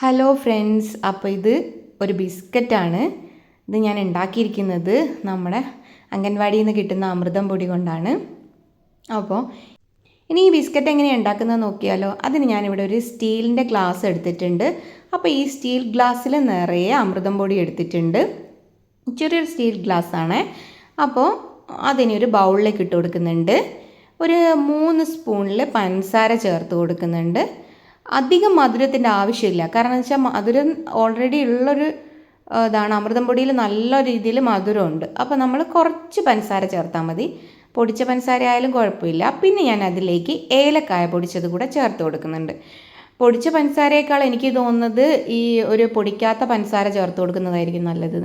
Hello friends അപ്പോൾ ഇത് ഒരു ബിസ്ക്കറ്റാണ്. ഇത് ഞാൻ ഉണ്ടാക്കിയിരിക്കുന്നത് നമ്മുടെ അംഗൻവാടിയിൽ നിന്ന് കിട്ടുന്ന അമൃതം പൊടി കൊണ്ടാണ്. അപ്പോൾ ഇനി ഈ ബിസ്ക്കറ്റ് എങ്ങനെയാണ് ഉണ്ടാക്കുന്നത് നോക്കിയാലോ. അതിന് ഞാനിവിടെ ഒരു സ്റ്റീലിന്റെ ഗ്ലാസ് എടുത്തിട്ടുണ്ട്. അപ്പോൾ ഈ സ്റ്റീൽ ഗ്ലാസ്സിൽ നിറയെ അമൃതം പൊടി എടുത്തിട്ടുണ്ട്. ചെറിയൊരു സ്റ്റീൽ ഗ്ലാസ് ആണ്. അപ്പോൾ അതിനി ഒരു ബൗളിലേക്ക് ഇട്ട് കൊടുക്കുന്നുണ്ട്. ഒരു മൂന്ന് സ്പൂണിൽ പഞ്ചസാര ചേർത്ത് കൊടുക്കുന്നുണ്ട്. അധികം മധുരത്തിന്റെ ആവശ്യമില്ല. കാരണം എന്ന് വെച്ചാൽ മധുരം ഓൾറെഡി ഉള്ളൊരു ഇതാണ്. അമൃതം പൊടിയിൽ നല്ല രീതിയിൽ മധുരമുണ്ട്. അപ്പോൾ നമ്മൾ കുറച്ച് പഞ്ചസാര ചേർത്താൽ മതി. പൊടിച്ച പഞ്ചസാര ആയാലും കുഴപ്പമില്ല. പിന്നെ ഞാൻ അതിലേക്ക് ഏലക്കായ പൊടിച്ചത് കൂടെ ചേർത്ത് കൊടുക്കുന്നുണ്ട്. പൊടിച്ച പഞ്ചസാരയേക്കാൾ എനിക്ക് തോന്നുന്നത് ഈ ഒരു പൊടിക്കാത്ത പഞ്ചസാര ചേർത്ത് കൊടുക്കുന്നതായിരിക്കും നല്ലത്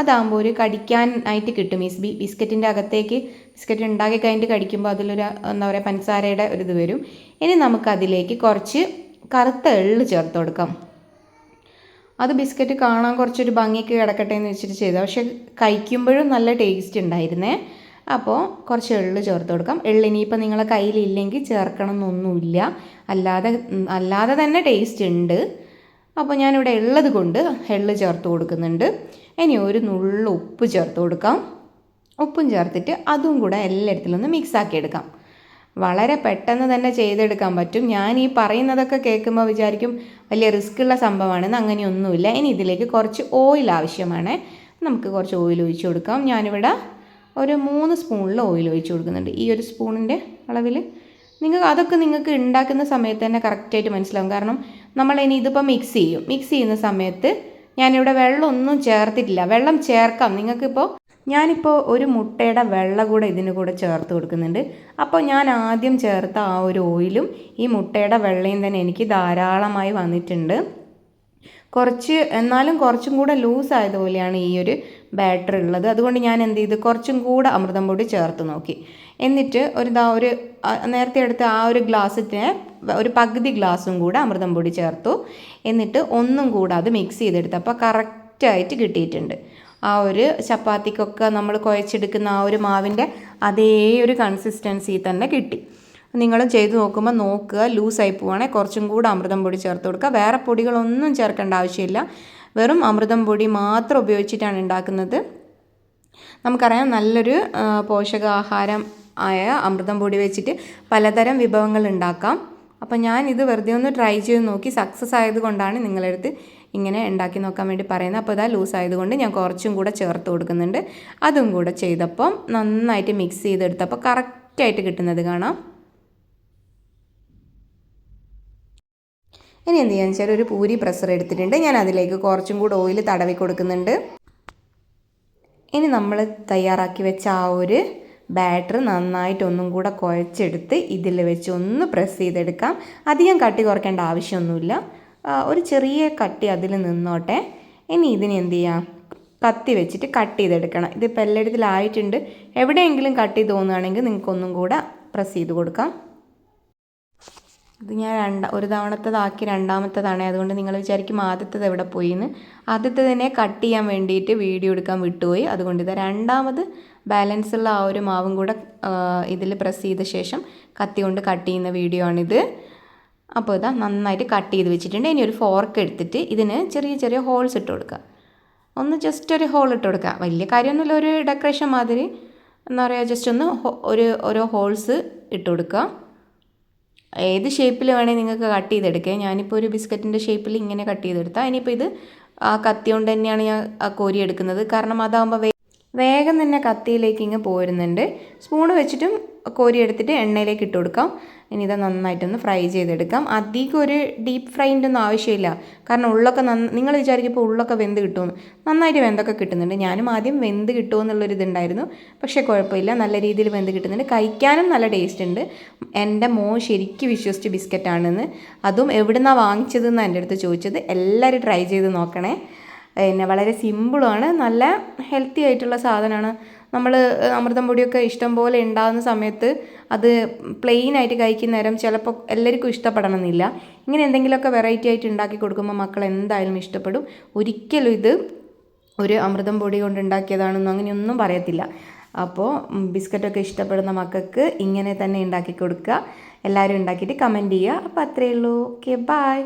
അതാകുമ്പോൾ ഒരു കടിക്കാൻ ആയിട്ട് കിട്ടും. ഈ ബി ബിസ്ക്കറ്റിന്റെ അകത്തേക്ക് ബിസ്ക്കറ്റ് ഉണ്ടാക്കി കഴിഞ്ഞിട്ട് കടിക്കുമ്പോൾ അതിലൊരു എന്താ പറയുക പഞ്ചസാരയുടെ ഒരു ഇത് വരും. ഇനി നമുക്കതിലേക്ക് കുറച്ച് കറുത്ത എള്ള് ചേർത്ത് കൊടുക്കാം. അത് ബിസ്ക്കറ്റ് കാണാൻ കുറച്ചൊരു ഭംഗിക്ക് കിടക്കട്ടെ എന്ന് വെച്ചിട്ട് ചെയ്തത് പക്ഷെ കഴിക്കുമ്പോഴും നല്ല ടേസ്റ്റ് ഉണ്ടായിരുന്നേ. അപ്പോൾ കുറച്ച് എള്ള് ചേർത്ത് കൊടുക്കാം. എള്ള് ഇനിയിപ്പോൾ നിങ്ങളെ കയ്യിലില്ലെങ്കിൽ ചേർക്കണം എന്നൊന്നുമില്ല അല്ലാതെ അല്ലാതെ തന്നെ ടേസ്റ്റ് ഉണ്ട്. അപ്പോൾ ഞാനിവിടെ ഉള്ളത് കൊണ്ട് എള്ള് ചേർത്ത് കൊടുക്കുന്നുണ്ട്. ഇനി ഒരു നുള്ള ഉപ്പ് ചേർത്ത് കൊടുക്കാം. ഉപ്പും ചേർത്തിട്ട് അതും കൂടെ എല്ലായിടത്തിലൊന്ന് മിക്സ് ആക്കി എടുക്കാം. വളരെ പെട്ടെന്ന് തന്നെ ചെയ്തെടുക്കാൻ പറ്റും. ഞാൻ ഈ പറയുന്നതൊക്കെ കേൾക്കുമ്പോൾ വിചാരിക്കും വലിയ റിസ്ക് ഉള്ള സംഭവമാണെന്ന് അങ്ങനെയൊന്നുമില്ല. ഇനി ഇതിലേക്ക് കുറച്ച് ഓയിൽ ആവശ്യമാണ്. നമുക്ക് കുറച്ച് ഓയിൽ ഒഴിച്ചു കൊടുക്കാം. ഞാനിവിടെ ഒരു മൂന്ന് സ്പൂണിൽ ഓയിൽ ഒഴിച്ചു കൊടുക്കുന്നുണ്ട്. ഈ ഒരു സ്പൂണിന്റെ അളവിൽ നിങ്ങൾക്ക് അതൊക്കെ നിങ്ങൾക്ക് ഉണ്ടാക്കുന്ന സമയത്ത് തന്നെ കറക്റ്റായിട്ട് മനസ്സിലാവും. കാരണം നമ്മൾ ഇനി ഇതിപ്പോൾ മിക്സ് ചെയ്യും. മിക്സ് ചെയ്യുന്ന സമയത്ത് ഞാനിവിടെ വെള്ളമൊന്നും ചേർത്തിട്ടില്ല. വെള്ളം ചേർക്കാം. നിങ്ങൾക്കിപ്പോൾ ഞാനിപ്പോൾ ഒരു മുട്ടയുടെ വെള്ള കൂടെ ഇതിന് കൂടെ ചേർത്ത് കൊടുക്കുന്നുണ്ട്. അപ്പോൾ ഞാൻ ആദ്യം ചേർത്ത ആ ഒരു ഓയിലും ഈ മുട്ടയുടെ വെള്ളയും തന്നെ എനിക്ക് ധാരാളമായി വന്നിട്ടുണ്ട്. കുറച്ച് എന്നാലും കുറച്ചും കൂടെ ലൂസ് ആയതുപോലെയാണ് ഈ ഒരു ബാറ്റർ ഉള്ളത്. അതുകൊണ്ട് ഞാൻ എന്ത് ചെയ്തു? കുറച്ചും കൂടെ അമൃതം പൊടി ചേർത്ത് നോക്കി. എന്നിട്ട് ഒരു ദാ ഒരു നേരത്തെ എടുത്ത ആ ഒരു ഗ്ലാസ്സിന് ഒരു പകുതി ഗ്ലാസും കൂടെ അമൃതം പൊടി ചേർത്തു. എന്നിട്ട് ഒന്നും കൂടെ അത് മിക്സ് ചെയ്തെടുത്തു അപ്പോൾ കറക്റ്റായിട്ട് കിട്ടിയിട്ടുണ്ട്. ആ ഒരു ചപ്പാത്തിക്കൊക്കെ നമ്മൾ കുഴച്ചെടുക്കുന്ന ആ ഒരു മാവിന്റെ അതേ ഒരു കൺസിസ്റ്റൻസി തന്നെ കിട്ടി. നിങ്ങളും ചെയ്തു നോക്കുമ്പോൾ നോക്കുക ലൂസായി പോവുകയാണെങ്കിൽ കുറച്ചും കൂടെ അമൃതം പൊടി ചേർത്ത് കൊടുക്കുക. വേറെ പൊടികളൊന്നും ചേർക്കേണ്ട ആവശ്യമില്ല. വെറും അമൃതം പൊടി മാത്രം ഉപയോഗിച്ചിട്ടാണ് ഉണ്ടാക്കുന്നത്. നമുക്കറിയാം നല്ലൊരു പോഷകാഹാരം ആയ അമൃതം പൊടി വെച്ചിട്ട് പലതരം വിഭവങ്ങൾ ഉണ്ടാക്കാം. അപ്പോൾ ഞാൻ ഇത് വെറുതെ ഒന്ന് ട്രൈ ചെയ്ത് നോക്കി സക്സസ് ആയതുകൊണ്ടാണ് നിങ്ങളടുത്ത് ഇങ്ങനെ ഉണ്ടാക്കി നോക്കാൻ വേണ്ടി പറയുന്നത്. അപ്പോൾ ഇതാ ലൂസ് ആയതുകൊണ്ട് ഞാൻ കുറച്ചും കൂടെ ചേർത്ത് കൊടുക്കുന്നുണ്ട്. അതും കൂടെ ചെയ്തപ്പം നന്നായിട്ട് മിക്സ് ചെയ്തെടുത്തപ്പോൾ കറക്റ്റായിട്ട് കിട്ടുന്നത് കാണാം. ഇനി എന്ത് ചെയ്യാന്ന് വെച്ചാൽ ഒരു പൂരി പ്രഷർ എടുത്തിട്ടുണ്ട്. ഞാൻ അതിലേക്ക് കുറച്ചും കൂടെ ഓയിൽ തടവി കൊടുക്കുന്നുണ്ട്. ഇനി നമ്മൾ തയ്യാറാക്കി വെച്ച ആ ഒരു ബാറ്റർ നന്നായിട്ട് ഒന്നും കൂടെ കുഴച്ചെടുത്ത് ഇതിൽ വെച്ച് ഒന്ന് പ്രസ് ചെയ്തെടുക്കാം. അധികം കട്ടി കുറയ്ക്കേണ്ട ആവശ്യമൊന്നുമില്ല. ഒരു ചെറിയ കട്ടി അതിൽ നിന്നോട്ടെ. ഇനി ഇതിന് എന്ത് ചെയ്യാം? കത്തി വെച്ചിട്ട് കട്ട് ചെയ്തെടുക്കണം. ഇതിപ്പോൾ എല്ലായിടത്തിലായിട്ടുണ്ട് എവിടെയെങ്കിലും കട്ട് ചെയ്ത് തോന്നുകയാണെങ്കിൽ നിങ്ങൾക്കൊന്നും കൂടെ പ്രസ് ചെയ്ത് കൊടുക്കാം. ഇത് ഞാൻ രണ്ട ഒരു തവണത്തേതാക്കി രണ്ടാമത്തേതാണ്. അതുകൊണ്ട് നിങ്ങൾ വിചാരിക്കും ആദ്യത്തത് എവിടെ പോയി എന്ന് തന്നെ കട്ട് ചെയ്യാൻ വേണ്ടിയിട്ട് വീഡിയോ എടുക്കാൻ വിട്ടുപോയി. അതുകൊണ്ട് ഇത് രണ്ടാമത് ബാലൻസ് ഉള്ള ആ ഒരു മാവും കൂടെ ഇതിൽ പ്രസ് ചെയ്ത ശേഷം കത്തി കൊണ്ട് കട്ട് ചെയ്യുന്ന വീഡിയോ ആണിത്. അപ്പോൾ ഇതാ നന്നായിട്ട് കട്ട് ചെയ്ത് വെച്ചിട്ടുണ്ട്. ഇനി ഒരു ഫോർക്ക് എടുത്തിട്ട് ഇതിന് ചെറിയ ചെറിയ ഹോൾസ് ഇട്ട് കൊടുക്കുക. ഒന്ന് ജസ്റ്റ് ഒരു ഹോൾ ഇട്ട് കൊടുക്കുക. വലിയ കാര്യമൊന്നുമില്ല. ഒരു ഡെക്കറേഷൻ മാതിരി. എന്താ പറയുക? ജസ്റ്റ് ഒന്ന് ഒരു ഓരോ ഹോൾസ് ഇട്ട് കൊടുക്കുക. ഏത് ഷേപ്പിൽ വേണമെങ്കിൽ നിങ്ങൾക്ക് കട്ട് ചെയ്തെടുക്കാം. ഞാനിപ്പോൾ ഒരു ബിസ്ക്കറ്റിന്റെ ഷേപ്പിൽ ഇങ്ങനെ കട്ട് ചെയ്തെടുത്താൽ ഇനിയിപ്പോൾ ഇത് ആ കത്തി കൊണ്ട് തന്നെയാണ് ഞാൻ ആ കോരി എടുക്കുന്നത്. കാരണം അതാകുമ്പോൾ വേഗം തന്നെ കത്തിയിലേക്ക് ഇങ്ങ് പോരുന്നുണ്ട്. സ്പൂണ് വെച്ചിട്ടും കോരി എടുത്തിട്ട് എണ്ണയിലേക്ക് ഇട്ട് കൊടുക്കാം. ഇനി ഇത് നന്നായിട്ടൊന്ന് ഫ്രൈ ചെയ്തെടുക്കാം. അധികം ഒരു ഡീപ്പ് ഫ്രൈന്റെ ഒന്നും ആവശ്യമില്ല. കാരണം ഉള്ളൊക്കെ നന്ന നിങ്ങൾ വിചാരിക്കുമ്പോൾ ഉള്ളൊക്കെ വെന്ത് കിട്ടുമെന്ന് നന്നായിട്ട് വെന്തൊക്കെ കിട്ടുന്നുണ്ട്. ഞാനും ആദ്യം വെന്ത് കിട്ടുമെന്നുള്ളൊരു ഇതുണ്ടായിരുന്നു. പക്ഷേ കുഴപ്പമില്ല. നല്ല രീതിയിൽ വെന്ത് കിട്ടുന്നുണ്ട്. കഴിക്കാനും നല്ല ടേസ്റ്റ് ഉണ്ട് എന്റെ മോ ശരിക്കും വിശ്വസിച്ച് ബിസ്ക്കറ്റാണെന്ന്. അതും എവിടുന്നാണ് വാങ്ങിച്ചതെന്ന് എന്റെ അടുത്ത് ചോദിച്ചത്. എല്ലാവരും ട്രൈ ചെയ്ത് നോക്കണേ. പിന്നെ വളരെ സിമ്പിളുമാണ്. നല്ല ഹെൽത്തി ആയിട്ടുള്ള സാധനമാണ്. നമ്മൾ അമൃതം പൊടിയൊക്കെ ഇഷ്ടം പോലെ ഉണ്ടാകുന്ന സമയത്ത് അത് പ്ലെയിൻ ആയിട്ട് കഴിക്കുന്ന നേരം ചിലപ്പോൾ എല്ലാവർക്കും ഇഷ്ടപ്പെടണമെന്നില്ല. ഇങ്ങനെ എന്തെങ്കിലുമൊക്കെ വെറൈറ്റി ആയിട്ട് ഉണ്ടാക്കി കൊടുക്കുമ്പോൾ മക്കൾ എന്തായാലും ഇഷ്ടപ്പെടും. ഒരിക്കലും ഇത് ഒരു അമൃതം പൊടി കൊണ്ട് ഉണ്ടാക്കിയതാണെന്നോ അങ്ങനെയൊന്നും പറയത്തില്ല. അപ്പോൾ ബിസ്ക്കറ്റൊക്കെ ഇഷ്ടപ്പെടുന്ന മക്കൾക്ക് ഇങ്ങനെ തന്നെ ഉണ്ടാക്കി കൊടുക്കുക. എല്ലാവരും ഉണ്ടാക്കിയിട്ട് കമന്റ് ചെയ്യുക. അപ്പോൾ അത്രയേ ഉള്ളൂ. Okay bye